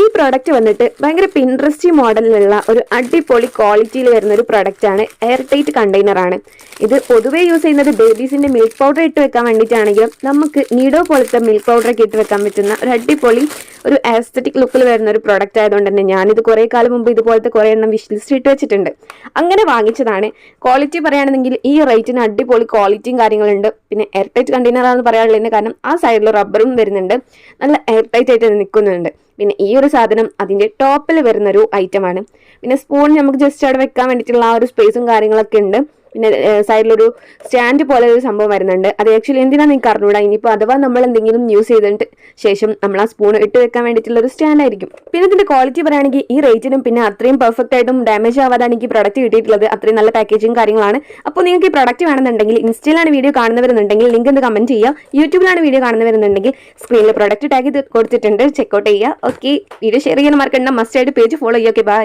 ഈ പ്രോഡക്റ്റ് വന്നിട്ട് ഭയങ്കര പിൻട്രസ്റ്റി മോഡലിലുള്ള ഒരു അടിപൊളി ക്വാളിറ്റിയിൽ വരുന്ന ഒരു പ്രോഡക്റ്റ് ആണ് എയർ ടൈറ്റ് കണ്ടെയ്നർ ആണ്. ഇത് പൊതുവേ യൂസ് ചെയ്യുന്നത് ബേബീസിന്റെ മിൽക്ക് പൗഡർ ഇട്ട് വെക്കാൻ വേണ്ടിയിട്ടാണെങ്കിലും നമുക്ക് നീഡോ പോലത്തെ മിൽക്ക് പൗഡർ ഇട്ട് വെക്കാൻ പറ്റുന്ന ഒരു അടിപൊളി ഒരു ആസ്തറ്റിക് ലുക്കിൽ വരുന്ന ഒരു പ്രോഡക്റ്റ് ആയതുകൊണ്ട് തന്നെ ഞാനിത് കുറേ കാലം മുമ്പ് ഇതുപോലത്തെ കുറേ എണ്ണം വിഷ് ലിസ്റ്റ് ഇട്ട് വെച്ചിട്ടുണ്ട്. അങ്ങനെ വാങ്ങിച്ചതാണ്. ക്വാളിറ്റി പറയുകയാണെങ്കിൽ ഈ റേറ്റിന് അടിപൊളി ക്വാളിറ്റിയും കാര്യങ്ങളുണ്ട്. പിന്നെ എയർ ടൈറ്റ് കണ്ടെയ്നർ ആണെന്ന് പറയാനുള്ളതിന് കാരണം ആ സൈഡിൽ റബ്ബറും വരുന്നുണ്ട്. നല്ല എയർ ടൈറ്റ് ആയിട്ട് നിൽക്കുന്നുണ്ട്. പിന്നെ ഈ ഒരു സാധനം അതിന്റെ ടോപ്പിൽ വരുന്ന ഒരു ഐറ്റമാണ് പിന്നെ സ്പൂൺ നമുക്ക് ജസ്റ്റ് അവിടെ വെക്കാൻ വേണ്ടിയിട്ടുള്ള ആ ഒരു സ്പേസും കാര്യങ്ങളൊക്കെ ഉണ്ട്. പിന്നെ സൈഡിലൊരു സ്റ്റാൻഡ് പോലെ ഒരു സംഭവം വരുന്നുണ്ട്. അത് ആക്ച്വലി എന്തിനാണ് നിങ്ങൾക്ക് അറിഞ്ഞൂടാ? ഇനിയിപ്പോൾ അഥവാ നമ്മൾ എന്തെങ്കിലും യൂസ് ചെയ്തിട്ട് ശേഷം നമ്മൾ ആ സ്പൂൺ ഇട്ട് വെക്കാൻ വേണ്ടിയിട്ടുള്ള ഒരു സ്റ്റാൻഡായിരിക്കും പിന്നെ ഇതിന്റെ ക്വാളിറ്റി പറയുകയാണെങ്കിൽ ഈ റേറ്റിനും പിന്നെ അത്രയും പെർഫെക്റ്റ് ആയിട്ടും ഡാമേജ് ആവാതാണ് എനിക്ക് പ്രൊഡക്റ്റ് കിട്ടിയിട്ടുള്ളത്. അത്രയും നല്ല പാക്കേജിങ് കാര്യങ്ങളാണ്. അപ്പോൾ നിങ്ങൾക്ക് ഈ പ്രൊഡക്റ്റ് വേണമെന്നുണ്ടെങ്കിൽ ഇൻസ്റ്റയിലാണ് വീഡിയോ കാണുന്നവരെന്നുണ്ടെങ്കിൽ ലിങ്ക് ഒന്ന് കമന്റ് ചെയ്യുക. യൂട്യൂബിലാണ് വീഡിയോ കാണുന്നവരെന്നുണ്ടെങ്കിൽ സ്ക്രീനിൽ പ്രൊഡക്റ്റ് ടാഗ് കൊടുത്തിട്ടുണ്ട്. ചെക്കൗട്ട് ചെയ്യുക. ഓക്കെ വീഡിയോ ഷെയർ ചെയ്യാൻ മറക്കണ്ട. മസ്റ്റ് ആയിട്ട് പേജ് ഫോളോ ചെയ്യുക. Okay bye